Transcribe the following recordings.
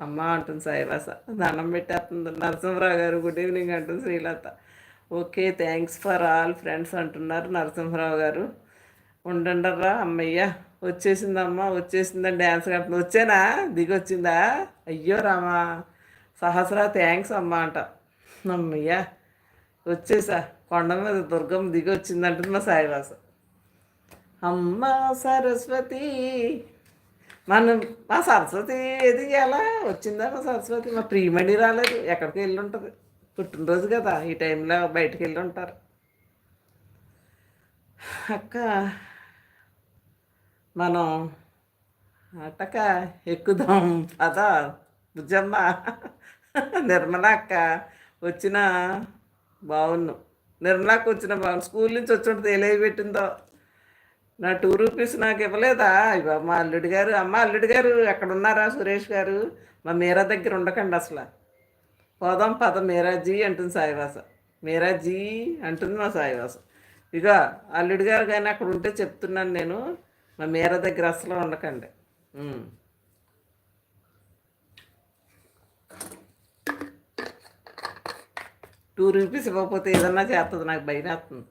అమ్మ అంటుంది సాయిరాస దండం పెట్టేస్తుంది. నరసింహరావు గారు గుడ్ ఈవినింగ్ అంటుంది Srilatha. Okay thanks for all friends అంటున్నారు నరసింహరావు గారు. ఉండండరా అమ్మయ్య వచ్చేసిందమ్మా వచ్చేసిందని డ్యాన్స్ కడుతుంది. వచ్చానా? దిగి వచ్చిందా అయ్యో రామా సహస్రా థ్యాంక్స్ అమ్మ అంట. అమ్మయ్య వచ్చేసా కొండ మీద దుర్గం దిగి వచ్చిందంటుంది మా సాయిరాస. అమ్మ సరస్వతి మనం మా సరస్వతి ఏది ఎలా వచ్చిందా మా సరస్వతి? మా ప్రియమణి రాలేదు. ఎక్కడికి వెళ్ళి ఉంటుంది పుట్టినరోజు కదా ఈ టైంలో బయటికి వెళ్ళి ఉంటారు అక్క మనం అట్టక ఎక్కుదాం. పద బుజ్జమ్మ. నిర్మల అక్క వచ్చిన బాగున్ను నిర్మలాకి వచ్చిన బాగుంది స్కూల్ నుంచి వచ్చి ఉంటుంది ఏ పెట్టిందో. నా టూ రూపీస్ నాకు ఇవ్వలేదా? ఇవ్వ మా అల్లుడి గారు అమ్మ అల్లుడి గారు ఎక్కడ ఉన్నారా సురేష్ గారు? మా మీరా దగ్గర ఉండకండి అసలు. పోదాం పద మీరాజీ అంటుంది సాయివాస. మీరాజీ అంటుంది మా సాయివాస. ఇక అల్లుడి గారు కానీ అక్కడ ఉంటే చెప్తున్నాను నేను. మా మీరా దగ్గర అసలు ఉండకండి. టూ రూపీస్ ఇవ్వకపోతే ఏదన్నా చేస్తుంది నాకు భయం వేస్తుంది.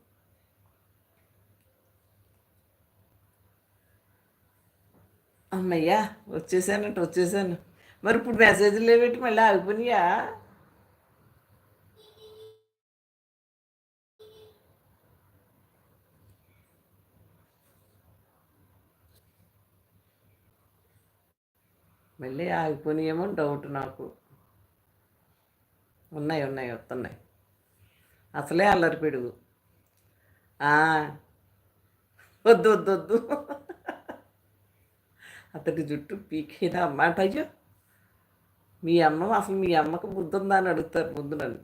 అమ్మయ్యా వచ్చేసానంట వచ్చేసాను. మరి ఇప్పుడు మెసేజ్లు పెట్టి మళ్ళీ ఆగిపోయినాయా? మళ్ళీ ఆగిపోయినాయేమో డౌట్ నాకు. ఉన్నాయి ఉన్నాయి వస్తున్నాయి. అసలే అల్లరి పిడుగు. వద్దు వద్దు వద్దు. అతడి జుట్టు పీకేదా అమ్మాట. అయ్యో! మీ అమ్మ అసలు మీ అమ్మకు బుద్ధి ఉందా అని అడుగుతారు ముందు నన్ను.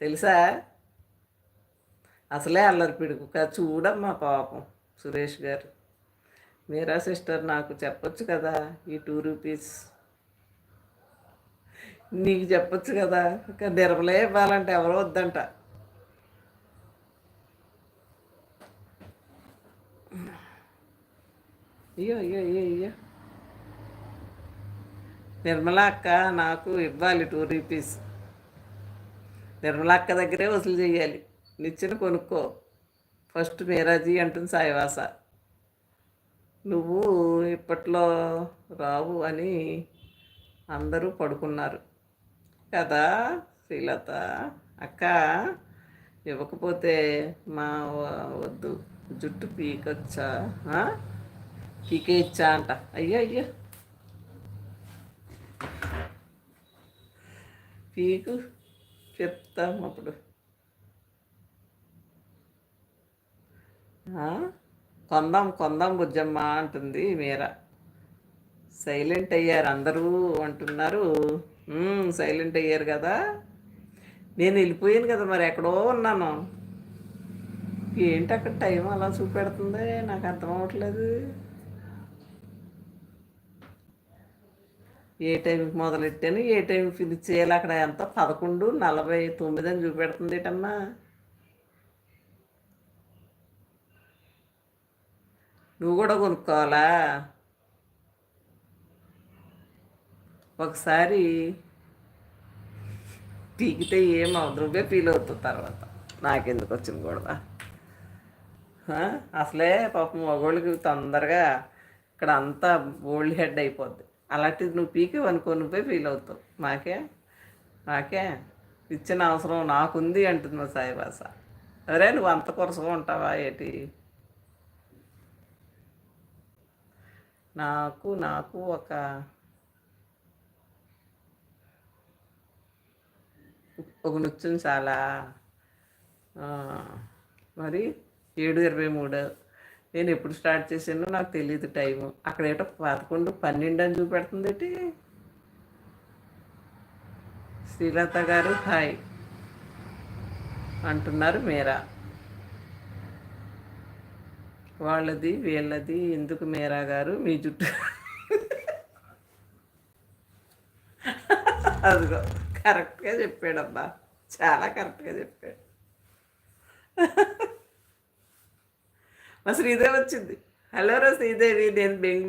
తెలుసా? అసలే అల్లరి పిడుగు. చూడమ్మా పాపం సురేష్ గారు. మీరా సిస్టర్ నాకు చెప్పొచ్చు కదా ఈ టూ రూపీస్? నీకు చెప్పొచ్చు కదా. ఇంకా నిర్మలే ఇవ్వాలంటే ఎవరో వద్దంట. అయ్యో అయ్యో అయ్యో అయ్యో. నిర్మలా అక్క నాకు ఇవ్వాలి టూ రూపీస్ నిర్మలా అక్క దగ్గరే వసూలు చేయాలి. నిచ్చిన కొనుక్కో. ఫస్ట్ మీరాజీ అంటుంది సాయివాస. నువ్వు ఇప్పట్లో రావు అని అందరూ పడుకున్నారు. కదా శ్రీలత? అక్క ఇవ్వకపోతే మా వ- వద్దు. జుట్టు పీకొచ్చా? పీకే ఇచ్చా అంట. అయ్యో అయ్యో. పీకు చెప్తాం అప్పుడు. కొందాం కొందాం బుజ్జమ్మ అంటుంది మీరా. సైలెంట్ అయ్యారు అందరూ అంటున్నారు. సైలెంట్ అయ్యారు కదా. నేను వెళ్ళిపోయాను కదా మరి ఎక్కడో ఉన్నాను. ఏంటి అక్కడ టైం అలా చూపెడుతుంది? నాకు అర్థం అవ్వట్లేదు. ఏ టైంకి మొదలెట్టాను ఏ టైంకి ఫినిష్ చేయాలి అక్కడ ఎంత? పదకొండు నలభై తొమ్మిది అని చూపెడుతుంది ఏటమ్మా. నువ్వు కూడా కొనుక్కోవాలా? ఒకసారి పీకితే ఏం నువ్వే ఫీల్ అవుతుంది తర్వాత. నాకెందుకు వచ్చింది కూడా అసలే పాపం మగోళ్ళకి తొందరగా ఇక్కడ అంతా ఓల్డ్ హెడ్ అయిపోద్ది. అలాంటిది నువ్వు పీకేవు అనుకో నువ్వే ఫీల్ అవుతావు. మాకే? నాకే ఇచ్చిన అవసరం నాకుంది అంటుంది మా సాయిబాస. అరే నువ్వు అంత కొరసగా ఉంటావా ఏంటి? నాకు నాకు ఒక ఒక నృత్యం చాలా మరి ఏడు ఇరవై మూడు నేను ఎప్పుడు స్టార్ట్ చేసానో నాకు తెలియదు టైము. అక్కడ ఏటో పదకొండు పన్నెండు అని చూపెడుతుంది ఏంటి? శ్రీలత గారు హాయ్ అంటున్నారు మీరా. వాళ్ళది వీళ్ళది ఎందుకు మీరా గారు? మీ జుట్టు. అదిగో కరెక్ట్గా చెప్పాడబ్బా. చాలా కరెక్ట్గా చెప్పాడు. మా శ్రీదేవి వచ్చింది. హలో రా శ్రీదేవి నేను బెంగళూరు